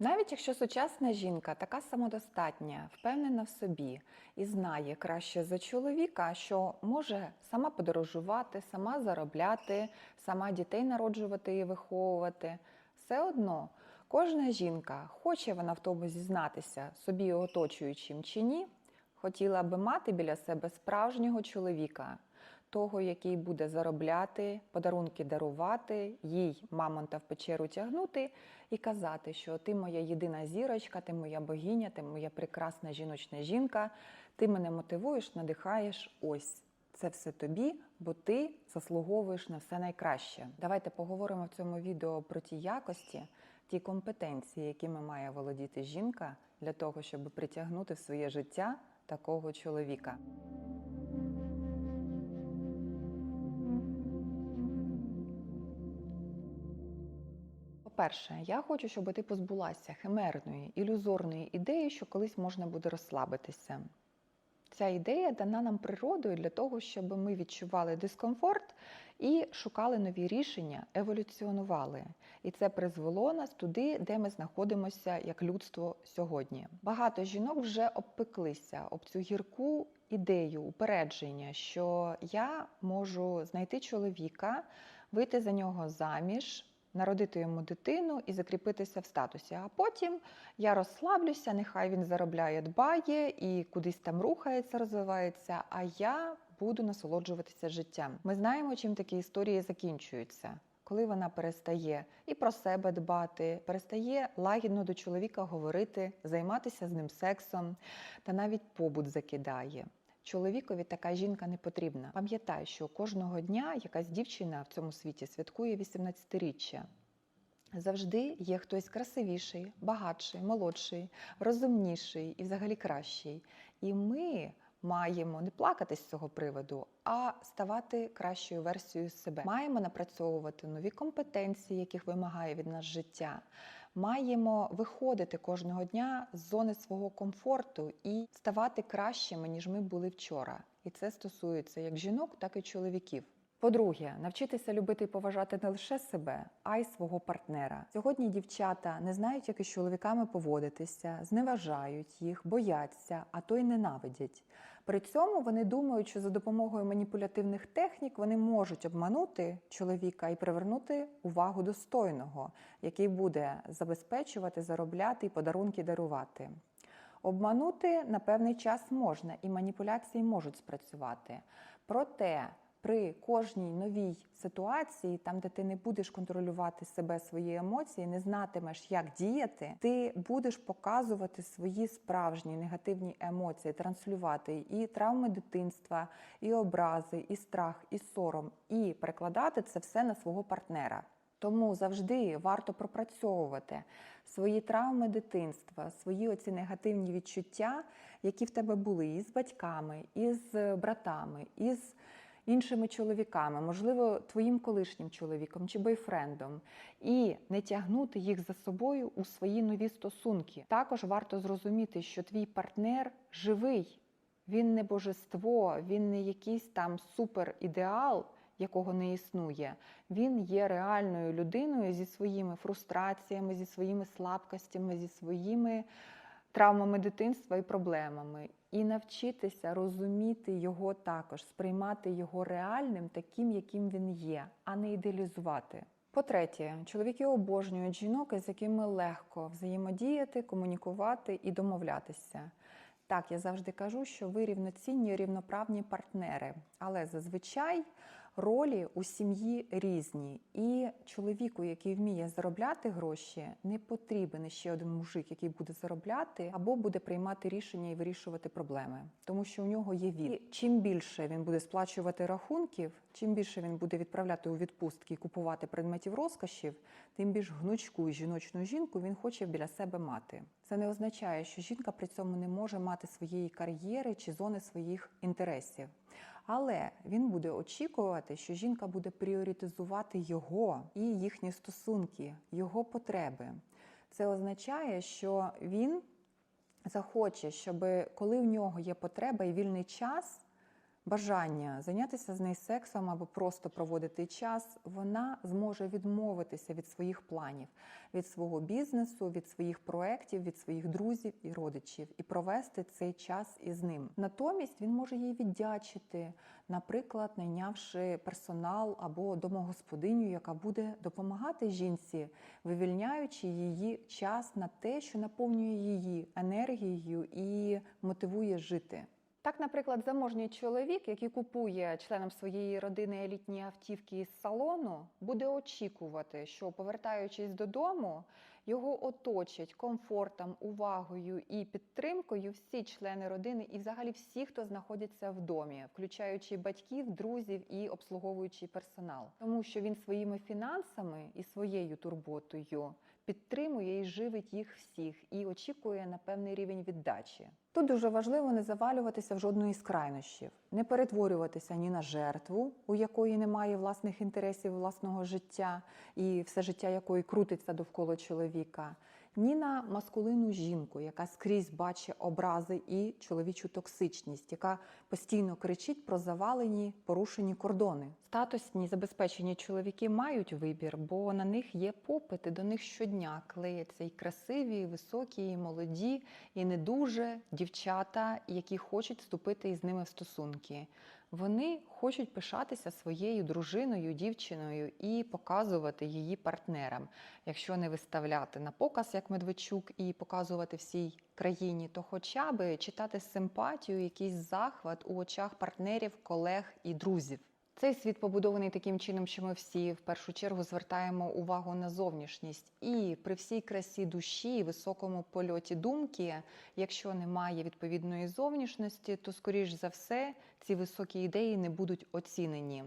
Навіть якщо сучасна жінка така самодостатня, впевнена в собі і знає краще за чоловіка, що може сама подорожувати, сама заробляти, сама дітей народжувати і виховувати, все одно кожна жінка, хоче вона в тому зізнатися собі і оточуючим чи ні, хотіла би мати біля себе справжнього чоловіка, того, який буде заробляти, подарунки дарувати, їй мамонта в печеру тягнути і казати, що ти моя єдина зірочка, ти моя богиня, ти моя прекрасна жіночна жінка, ти мене мотивуєш, надихаєш. Ось це все тобі, бо ти заслуговуєш на все найкраще. Давайте поговоримо в цьому відео про ті якості, ті компетенції, якими має володіти жінка для того, щоб притягнути в своє життя такого чоловіка. По-перше, я хочу, щоб ти позбулася химерної, ілюзорної ідеї, що колись можна буде розслабитися. Ця ідея дана нам природою для того, щоб ми відчували дискомфорт і шукали нові рішення, еволюціонували. І це призвело нас туди, де ми знаходимося як людство сьогодні. Багато жінок вже обпеклися об цю гірку ідею, упередження, що я можу знайти чоловіка, вийти за нього заміж. Народити йому дитину і закріпитися в статусі. А потім я розслаблюся, нехай він заробляє, дбає і кудись там рухається, розвивається. А я буду насолоджуватися життям. Ми знаємо, чим такі історії закінчуються. Коли вона перестає і про себе дбати, перестає лагідно до чоловіка говорити, займатися з ним сексом та навіть побут закидає. Чоловікові така жінка не потрібна. Пам'ятай, що кожного дня якась дівчина в цьому світі святкує 18-річчя. Завжди є хтось красивіший, багатший, молодший, розумніший і взагалі кращий. І ми маємо не плакати з цього приводу, а ставати кращою версією себе. Маємо напрацьовувати нові компетенції, яких вимагає від нас життя. Маємо виходити кожного дня з зони свого комфорту і ставати кращими, ніж ми були вчора. І це стосується як жінок, так і чоловіків. По-друге, навчитися любити і поважати не лише себе, а й свого партнера. Сьогодні дівчата не знають, як із чоловіками поводитися, зневажають їх, бояться, а то й ненавидять. При цьому вони думають, що за допомогою маніпулятивних технік вони можуть обманути чоловіка і привернути увагу достойного, який буде забезпечувати, заробляти і подарунки дарувати. Обманути на певний час можна, і маніпуляції можуть спрацювати. Проте при кожній новій ситуації, там, де ти не будеш контролювати себе, свої емоції, не знатимеш, як діяти, ти будеш показувати свої справжні негативні емоції, транслювати і травми дитинства, і образи, і страх, і сором, і перекладати це все на свого партнера. Тому завжди варто пропрацьовувати свої травми дитинства, свої оці негативні відчуття, які в тебе були і з батьками, і з братами, і іншими чоловіками, можливо, твоїм колишнім чоловіком чи бойфрендом, і не тягнути їх за собою у свої нові стосунки. Також варто зрозуміти, що твій партнер живий, він не божество, він не якийсь там суперідеал, якого не існує. Він є реальною людиною зі своїми фрустраціями, зі своїми слабкостями, зі своїми травмами дитинства і проблемами. І навчитися розуміти його також, сприймати його реальним, таким, яким він є, а не ідеалізувати. По-третє, чоловіки обожнюють жінок, з якими легко взаємодіяти, комунікувати і домовлятися. Так, я завжди кажу, що ви рівноцінні, рівноправні партнери, але зазвичай ролі у сім'ї різні. І чоловіку, який вміє заробляти гроші, не потрібен ще один мужик, який буде заробляти або буде приймати рішення і вирішувати проблеми, тому що у нього є він. І чим більше він буде сплачувати рахунків, чим більше він буде відправляти у відпустки і купувати предметів розкошів, тим більш гнучку і жіночну жінку він хоче біля себе мати. Це не означає, що жінка при цьому не може мати своєї кар'єри чи зони своїх інтересів. Але він буде очікувати, що жінка буде пріоритизувати його і їхні стосунки, його потреби. Це означає, що він захоче, щоб коли в нього є потреба і вільний час, бажання зайнятися з нею сексом або просто проводити час, вона зможе відмовитися від своїх планів, від свого бізнесу, від своїх проєктів, від своїх друзів і родичів і провести цей час із ним. Натомість він може їй віддячити, наприклад, найнявши персонал або домогосподиню, яка буде допомагати жінці, вивільняючи її час на те, що наповнює її енергією і мотивує жити. Так, наприклад, заможній чоловік, який купує членам своєї родини елітні автівки із салону, буде очікувати, що повертаючись додому, його оточать комфортом, увагою і підтримкою всі члени родини і, взагалі, всі, хто знаходиться в домі, включаючи батьків, друзів і обслуговуючий персонал, тому що він своїми фінансами і своєю турботою підтримує і живить їх всіх і очікує на певний рівень віддачі. Тут дуже важливо не завалюватися в жодну із крайнощів, не перетворюватися ні на жертву, у якої немає власних інтересів, власного життя, і все життя якої крутиться довкола чоловіка, ні на маскулинну жінку, яка скрізь бачить образи і чоловічу токсичність, яка постійно кричить про завалені порушені кордони. Статусні забезпечені чоловіки мають вибір, бо на них є попит, і до них щодня клеяться і красиві, і високі, і молоді, і не дуже дівчата, які хочуть вступити із ними в стосунки. Вони хочуть пишатися своєю дружиною, дівчиною і показувати її партнерам. Якщо не виставляти на показ, як Медведчук, і показувати всій країні, то хоча би читати симпатію, якийсь захват у очах партнерів, колег і друзів. Цей світ побудований таким чином, що ми всі в першу чергу звертаємо увагу на зовнішність. І при всій красі душі високому польоті думки, якщо немає відповідної зовнішності, то скоріш за все ці високі ідеї не будуть оцінені.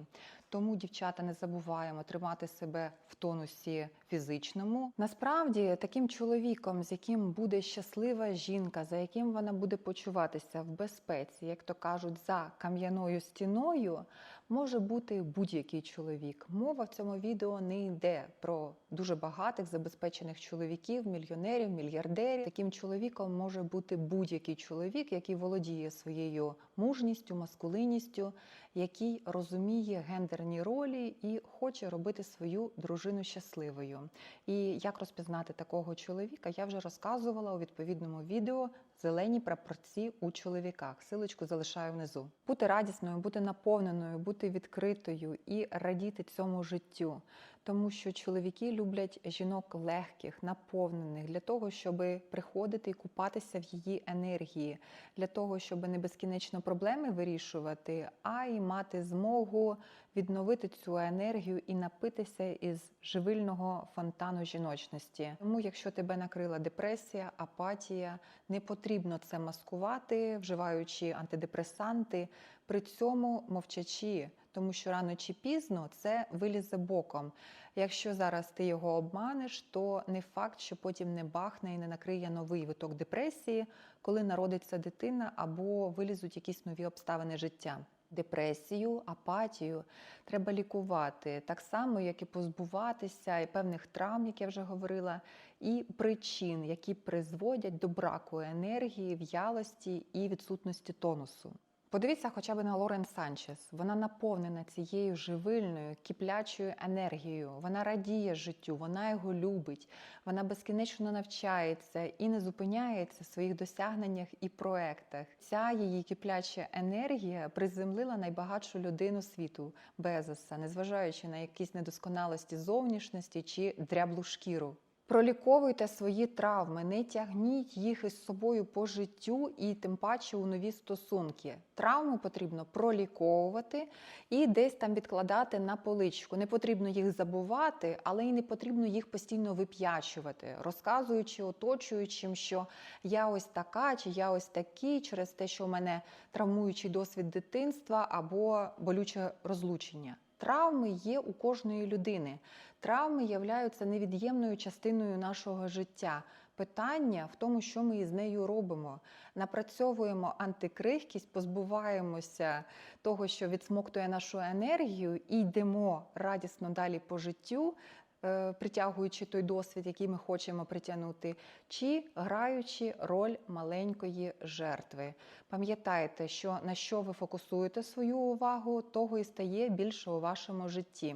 Тому, дівчата, не забуваємо тримати себе в тонусі фізичному. Насправді, таким чоловіком, з яким буде щаслива жінка, за яким вона буде почуватися в безпеці, як то кажуть, за кам'яною стіною, може бути будь-який чоловік. Мова в цьому відео не йде про дуже багатих забезпечених чоловіків, мільйонерів, мільярдерів. Таким чоловіком може бути будь-який чоловік, який володіє своєю мужністю, маскулинністю, який розуміє гендерні ролі і хоче робити свою дружину щасливою. І як розпізнати такого чоловіка, я вже розказувала у відповідному відео зелені прапорці у чоловіках. Силочку залишаю внизу. Бути радісною, бути наповненою, бути відкритою і радіти цьому життю. Тому що чоловіки люблять жінок легких, наповнених для того, щоб приходити і купатися в її енергії, для того, щоб не безкінечно проблеми вирішувати, а й мати змогу відновити цю енергію і напитися із живильного фонтану жіночності. Тому, якщо тебе накрила депресія, апатія, не потрібно це маскувати, вживаючи антидепресанти, при цьому мовчачи. Тому що рано чи пізно це вилізе боком. Якщо зараз ти його обманеш, то не факт, що потім не бахне і не накриє новий виток депресії, коли народиться дитина або вилізуть якісь нові обставини життя. Депресію, апатію треба лікувати так само, як і позбуватися і певних травм, як я вже говорила, і причин, які призводять до браку енергії, в'ялості і відсутності тонусу. Подивіться хоча б на Лорен Санчес. Вона наповнена цією живильною, киплячою енергією. Вона радіє життю, вона його любить, вона безкінечно навчається і не зупиняється в своїх досягненнях і проектах. Ця її кипляча енергія приземлила найбагатшу людину світу Безоса, незважаючи на якісь недосконалості зовнішності чи дряблу шкіру. Проліковуйте свої травми, не тягніть їх із собою по життю і тим паче у нові стосунки. Травми потрібно проліковувати і десь там відкладати на поличку. Не потрібно їх забувати, але й не потрібно їх постійно вип'ячувати, розказуючи оточуючим, що я ось така, чи я ось такий, через те, що в мене травмуючий досвід дитинства або болюче розлучення. Травми є у кожної людини. Травми являються невід'ємною частиною нашого життя. Питання в тому, що ми із нею робимо. Напрацьовуємо антикрихкість, позбуваємося того, що відсмоктує нашу енергію, і йдемо радісно далі по життю. Е, притягуючи той досвід, який ми хочемо притягнути, чи граючи роль маленької жертви. Пам'ятайте, що на що ви фокусуєте свою увагу, того і стає більше у вашому житті.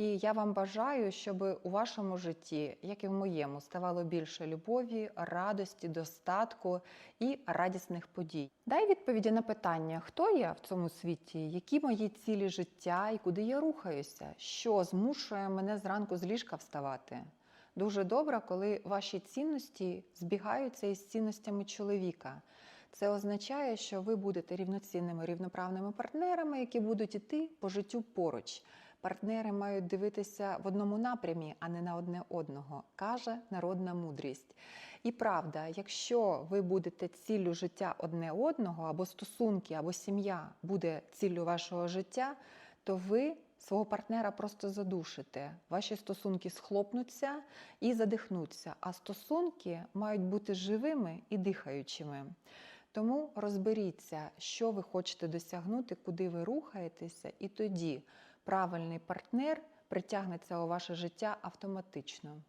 І я вам бажаю, щоб у вашому житті, як і в моєму, ставало більше любові, радості, достатку і радісних подій. Дай відповіді на питання, хто я в цьому світі, які мої цілі життя і куди я рухаюся, що змушує мене зранку з ліжка вставати. Дуже добре, коли ваші цінності збігаються із цінностями чоловіка. Це означає, що ви будете рівноцінними рівноправними партнерами, які будуть іти по життю поруч. Партнери мають дивитися в одному напрямі, а не на одне одного, каже народна мудрість. І правда, якщо ви будете ціллю життя одне одного, або стосунки, або сім'я буде ціллю вашого життя, то ви свого партнера просто задушите. Ваші стосунки схлопнуться і задихнуться, а стосунки мають бути живими і дихаючими. Тому розберіться, що ви хочете досягнути, куди ви рухаєтеся, і тоді правильний партнер притягнеться у ваше життя автоматично.